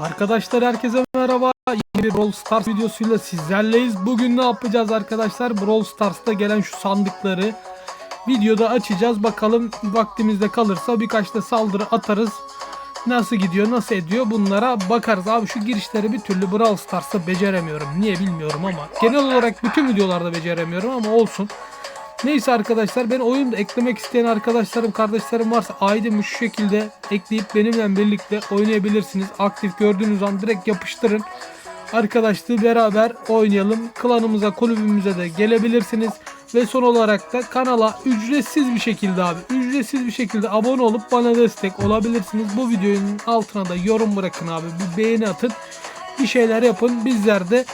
Arkadaşlar herkese merhaba. Yeni bir Brawl Stars videosuyla sizlerleyiz. Bugün ne yapacağız arkadaşlar? Brawl Stars'ta gelen şu sandıkları videoda açacağız. Bakalım vaktimizde kalırsa birkaç da saldırı atarız. Nasıl gidiyor, nasıl ediyor bunlara bakarız. Abi şu girişleri bir türlü Brawl Stars'ta beceremiyorum. Niye bilmiyorum ama. Genel olarak bütün videolarda beceremiyorum ama olsun. Neyse arkadaşlar ben oyunda eklemek isteyen arkadaşlarım kardeşlerim varsa ID'mi şu şekilde ekleyip benimle birlikte oynayabilirsiniz. Aktif gördüğünüz an direkt yapıştırın. Arkadaşlığı beraber oynayalım. Klanımıza kulübümüze de gelebilirsiniz. Ve son olarak da kanala ücretsiz bir şekilde abi ücretsiz bir şekilde abone olup bana destek olabilirsiniz. Bu videonun altına da yorum bırakın abi bir beğeni atın. Bir şeyler yapın bizler de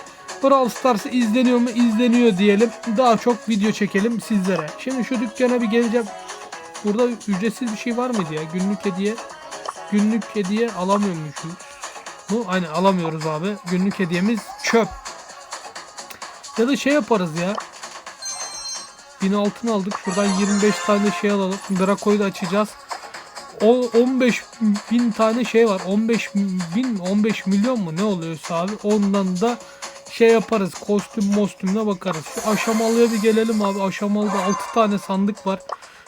Brawl Stars izleniyor mu? İzleniyor diyelim. Daha çok video çekelim sizlere. Şimdi şu dükkana bir geleceğim. Burada ücretsiz bir şey var mıydı ya? Günlük hediye. Günlük hediye alamıyormuşuz. Bu aynen alamıyoruz abi. Günlük hediyemiz çöp. Ya da şey yaparız ya. 1000 altın aldık. Şuradan 25 tane şey alalım. Draco'yu da açacağız. O 15 bin tane şey var. 15 bin 15 milyon mu ne oluyorsa abi. Ondan da şey yaparız. Kostüm mostümüne bakarız. Şu aşamalıya bir gelelim abi. Aşamalıda 6 tane sandık var.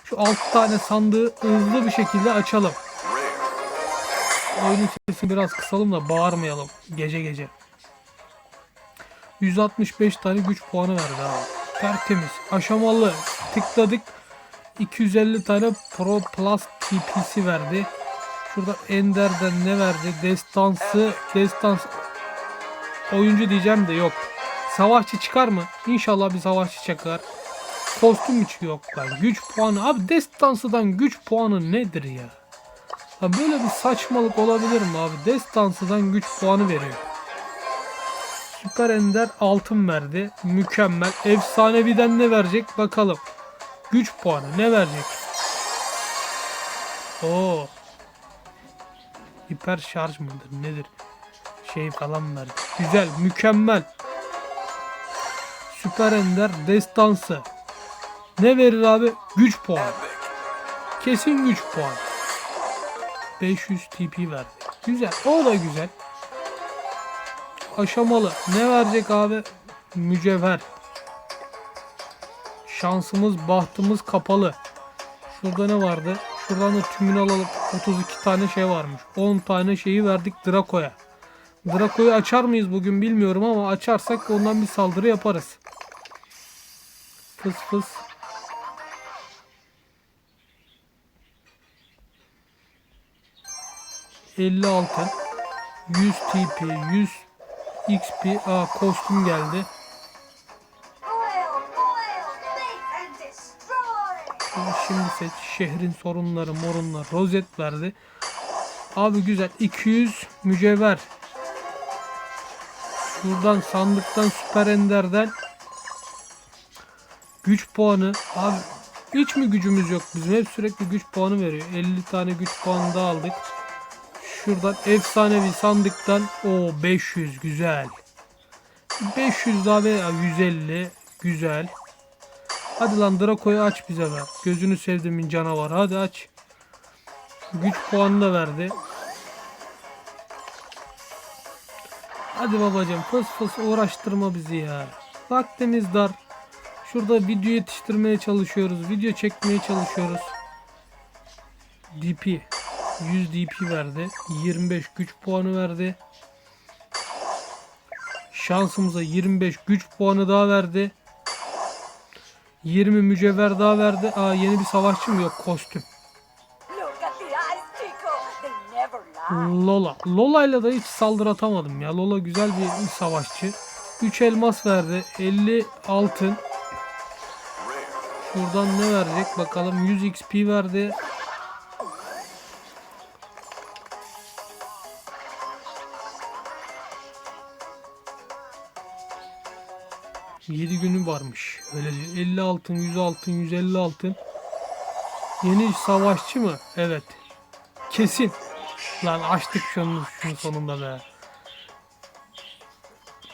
Şu 6 tane sandığı hızlı bir şekilde açalım. Oyunun sesini biraz kısalım da bağırmayalım gece gece. 165 tane güç puanı verdi abi. Tertemiz. Aşamalı tıkladık. 250 tane Pro Plus TP'si verdi. Şurada Ender'den ne verdi? Destansı, destans oyuncu diyeceğim de yok. Savaşçı çıkar mı? İnşallah bir savaşçı çıkar. Kostüm hiç yok lan. Güç puanı. Abi destansıdan güç puanı nedir ya? Ha böyle bir saçmalık olabilir mi abi? Destansıdan güç puanı veriyor. Süper Ender altın verdi. Mükemmel. Efsaneviden ne verecek? Bakalım. Güç puanı ne verecek? Oo. Hiper şarj mıdır nedir? Şey falan verdi. Güzel, mükemmel. Süper Ender destansı. Ne verir abi? Güç puanı. Kesin güç puanı. 500 TP verdi. Güzel. O da güzel. Aşamalı. Ne verecek abi? Mücevher. Şansımız, bahtımız kapalı. Şurada ne vardı? Şuradan da tümünü alalım. 32 tane şey varmış. 10 tane şeyi verdik Draco'ya. Draco'yu açar mıyız bugün bilmiyorum ama açarsak ondan bir saldırı yaparız. Fıs fıs. ...50 altın... ...100 TP... ...100 XP... ...aa kostüm geldi... Şimdi seç şehrin sorunları morunlar rozet verdi. Abi güzel 200 mücevher. Şuradan sandıktan süper enderden güç puanı. Abi hiç mi gücümüz yok bizim? Hep sürekli güç puanı veriyor. 50 tane güç puanı da aldık. Şuradan efsanevi sandıktan o 500 güzel. 500 daha ve 150 güzel. Hadi lan Draco'yu aç bize be. Gözünü sevdiğimin canavar. Hadi aç. Güç puanı da verdi. Hadi babacım fıs fıs uğraştırma bizi ya. Vaktimiz dar. Şurada video yetiştirmeye çalışıyoruz. Video çekmeye çalışıyoruz. DP. 100 DP verdi. 25 güç puanı verdi. Şansımıza 25 güç puanı daha verdi. 20 mücevher daha verdi. Aa yeni bir savaşçı mı yok kostüm. Lola. Lola ile de hiç saldırı atamadım ya. Lola güzel bir savaşçı. 3 elmas verdi. 50 altın. Şuradan ne verecek bakalım. 100 XP verdi. Yedi günü varmış. Öyle diyor. 50 altın, 100 altın, 150 altın. Yeni savaşçı mı? Evet. Kesin. Lan açtık şunun, şunun sonunda be.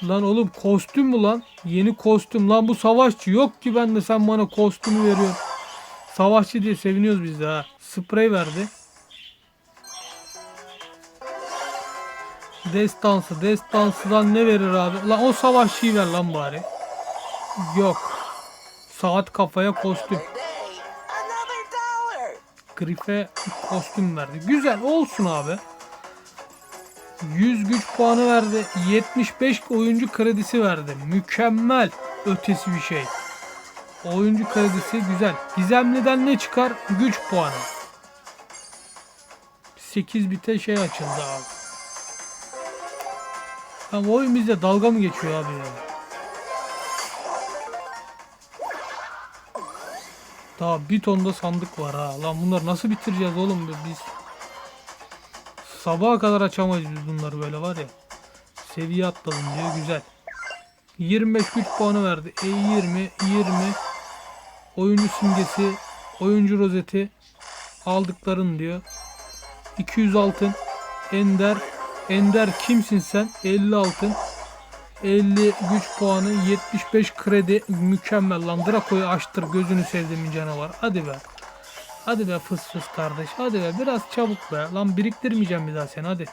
Lan oğlum kostüm mü lan? Yeni kostüm. Lan bu savaşçı yok ki ben de sen bana kostümü veriyorsun. Savaşçı diye seviniyoruz biz de ha. Sprey verdi. Destansı. Destansıdan ne verir abi? Lan o savaşçıyı ver lan bari. Yok. Saat kafaya kostüm. Grife kostüm verdi. Güzel olsun abi. 100 güç puanı verdi. 75 oyuncu kredisi verdi. Mükemmel. Ötesi bir şey. Oyuncu kredisi güzel. Gizemliden ne çıkar? Güç puanı. 8 bite şey açıldı abi. Bu oyun bizde dalga mı geçiyor abi ya? Daha bir tonda sandık var ha. Lan bunları nasıl bitireceğiz oğlum biz? Sabaha kadar açamayız biz bunları böyle var ya. Seviye atladım diyor güzel. 25 güç puanı verdi. E 20, 20 oyuncu simgesi, oyuncu rozeti aldıkların diyor. 200 altın. Ender, Ender kimsin sen? 50 altın. 50 güç puanı, 75 kredi. Mükemmel lan. Draco'yu açtır gözünü sevdiğimin canavar. Hadi be. Hadi be fıs fıs kardeş. Hadi be biraz çabuk be. Lan biriktirmeyeceğim bir daha seni hadi.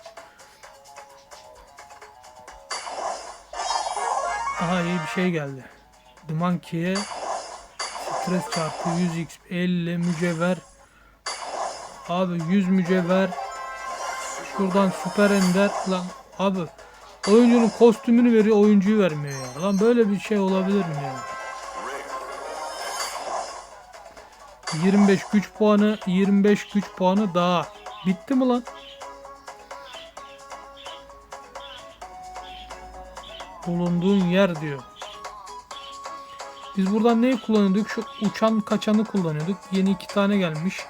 Aha iyi bir şey geldi. The Monkey'e stres çarpı 100 x 50 mücevher. Abi 100 mücevher. Şuradan süper ender. Lan abi oyuncunun kostümünü veriyor oyuncuyu vermiyor ya. Lan böyle bir şey olabilir mi ya? 25 güç puanı, 25 güç puanı daha. Bitti mi lan? Bulunduğun yer diyor. Biz buradan neyi kullanıyorduk? Şu uçan kaçanı kullanıyorduk. Yeni iki tane gelmiş.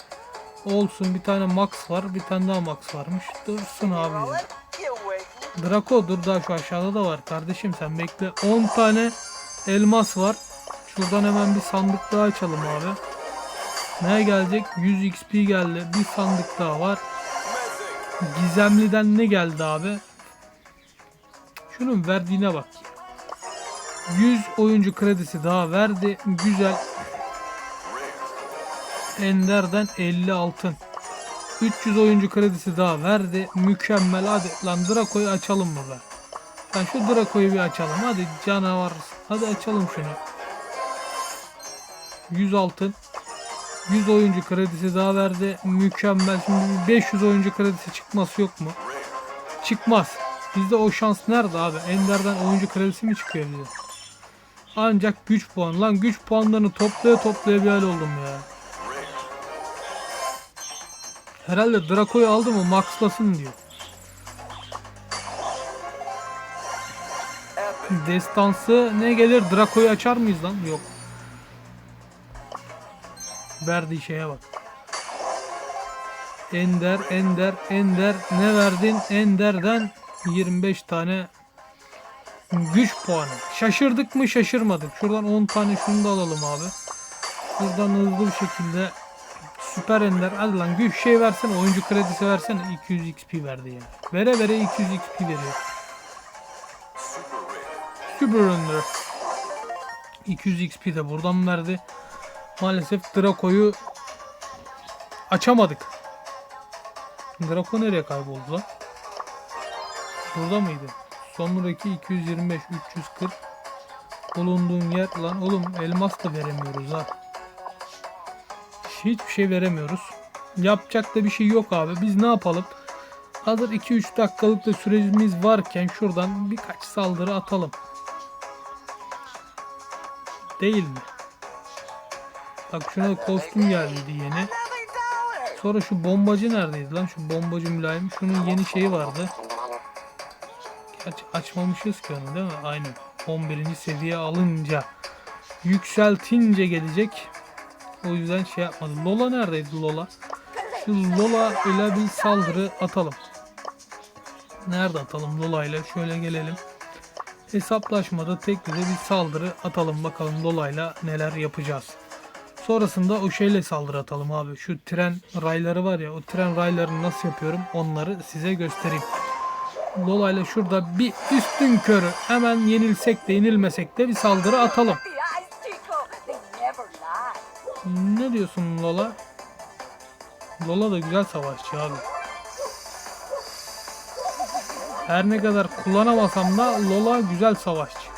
Olsun bir tane max var. Bir tane daha max varmış. Dursun abi ya. Draco dur daha şu aşağıda da var. Kardeşim sen bekle. 10 tane elmas var. Şuradan hemen bir sandık daha açalım abi. Ne gelecek? 100 XP geldi. Bir sandık daha var. Gizemliden ne geldi abi? Şunun verdiğine bak. 100 oyuncu kredisi daha verdi. Güzel. Ender'den 50 altın. 300 oyuncu kredisi daha verdi. Mükemmel. Hadi lan Draco'yu açalım be? Lan şu Draco'yu bir açalım. Hadi canavar. Hadi açalım şunu. 100 altın. 100 oyuncu kredisi daha verdi. Mükemmel. Şimdi bir 500 oyuncu kredisi çıkması yok mu? Çıkmaz. Bizde o şans nerede abi? Ender'den oyuncu kredisi mi çıkıyor bize? Ancak güç puan. Lan güç puanlarını toplaya toplaya bir hal oldum ya. Herhalde Draco'yu aldı mı maxlasın diyor. Destansı ne gelir? Draco'yu açar mıyız lan? Yok. Verdiği şeye bak. Ender, Ender, Ender. Ne verdin? Ender'den 25 tane güç puanı. Şaşırdık mı? Şaşırmadık. Şuradan 10 tane şunu da alalım abi. Buradan hızlı bir şekilde Süper Ender. Hadi lan güç şey versene. Oyuncu kredisi versene. 200 XP verdi ya. Vere vere 200 XP veriyor. Super Ender. 200 XP de buradan verdi. Maalesef Draco'yu açamadık. Draco nereye kayboldu lan? Burada mıydı? Sonraki 225 340 bulunduğun yer lan oğlum elmas da veremiyoruz ha. Hiçbir şey veremiyoruz. Yapacak da bir şey yok abi. Biz ne yapalım? Hazır 2-3 dakikalık da sürecimiz varken şuradan birkaç saldırı atalım. Değil mi? Bak şuna kostüm geldiydi yeni. Sonra şu bombacı neredeydi lan? Şu bombacı mülayim. Şunun yeni şeyi vardı. Gerçi açmamışız ki onu değil mi? Aynen. 11. seviye alınca yükseltince gelecek. O yüzden şey yapmadım. Lola neredeydi Lola? Şu Lola ile bir saldırı atalım. Nerede atalım Lola ile? Şöyle gelelim. Hesaplaşmada tek bir saldırı atalım bakalım Lola ile neler yapacağız. Sonrasında o şeyle saldırı atalım abi. Şu tren rayları var ya o tren raylarını nasıl yapıyorum onları size göstereyim. Lola ile şurada bir üstün körü hemen yenilsek de yenilmesek de bir saldırı atalım. Ne diyorsun Lola? Lola da güzel savaşçı abi. Her ne kadar kullanamasam da Lola güzel savaşçı.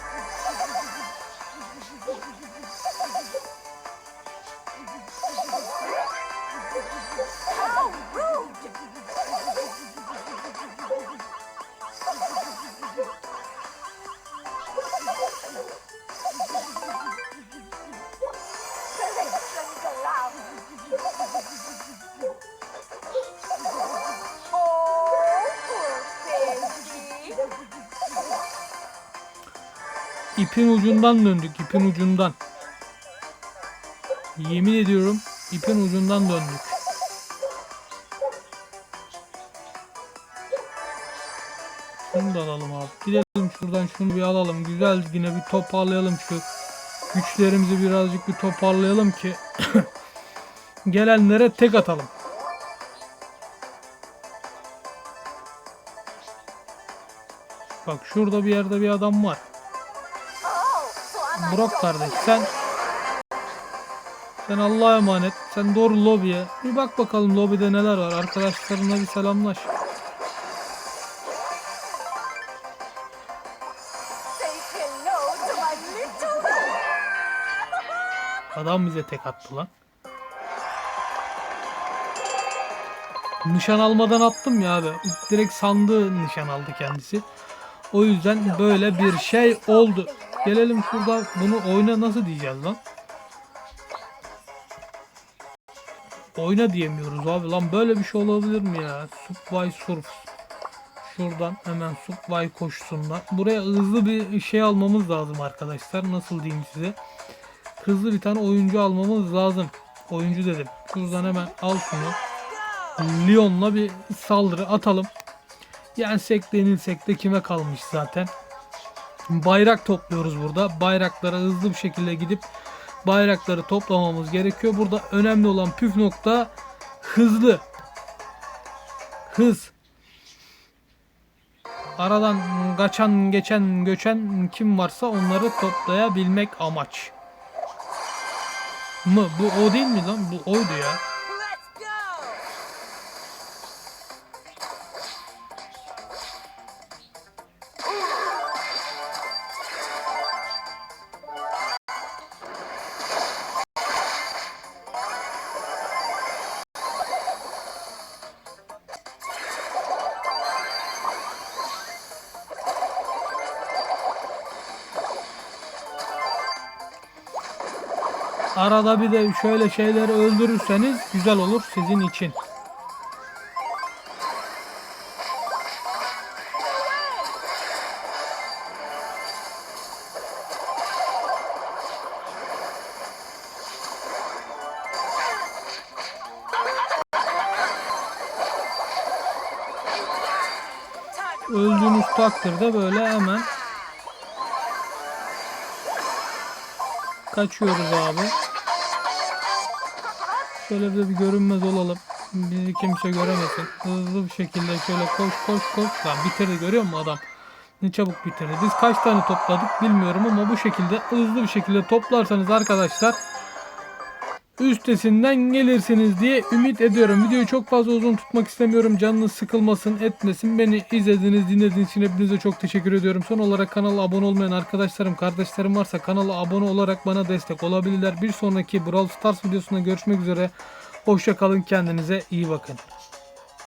İpin ucundan döndük, ipin ucundan. Yemin ediyorum ipin ucundan döndük. Şunu da alalım abi. Gidelim şuradan şunu bir alalım. Güzel yine bir toparlayalım şu güçlerimizi birazcık bir toparlayalım ki gelenlere tek atalım. Bak şurada bir yerde bir adam var. Burak kardeş sen sen Allah'a emanet. Sen doğru lobiye. Bir bak bakalım lobide neler var. Arkadaşlarına bir selamlaş. Adam bize tek attı lan. Nişan almadan attım ya abi. Direkt sandığı nişan aldı kendisi. O yüzden böyle bir şey oldu. Gelelim şurada bunu oyna nasıl diyeceğiz lan? Oyna diyemiyoruz abi lan böyle bir şey olabilir mi ya? Subway Surf. Şuradan hemen Subway koşsunlar. Buraya hızlı bir şey almamız lazım arkadaşlar. Nasıl diyeyim size? Hızlı bir tane oyuncu almamız lazım. Oyuncu dedim. Şuradan hemen al şunu. Lyon'la bir saldırı atalım. Yensek denilsek de kime kalmış zaten. Bayrak topluyoruz burada. Bayraklara hızlı bir şekilde gidip bayrakları toplamamız gerekiyor. Burada önemli olan püf nokta hızlı. Hız. Aradan kaçan, geçen, göçen kim varsa onları toplayabilmek amaç. Mı? Bu o değil mi lan? Bu oydu ya. Arada bir de şöyle şeyleri öldürürseniz güzel olur sizin için. Öldüğünüz takdirde böyle hemen kaçıyoruz abi. Şöyle bir görünmez olalım. Bizi kimse göremesin. Hızlı bir şekilde şöyle koş koş koş. Lan bitirdi görüyor musun adam? Ne çabuk bitirdi. Biz kaç tane topladık bilmiyorum ama bu şekilde hızlı bir şekilde toplarsanız arkadaşlar üstesinden gelirsiniz diye ümit ediyorum. Videoyu çok fazla uzun tutmak istemiyorum. Canınız sıkılmasın, etmesin. Beni izlediğiniz, dinlediğiniz için hepinize çok teşekkür ediyorum. Son olarak kanala abone olmayan arkadaşlarım, kardeşlerim varsa kanala abone olarak bana destek olabilirler. Bir sonraki Brawl Stars videosunda görüşmek üzere. Hoşça kalın, kendinize iyi bakın.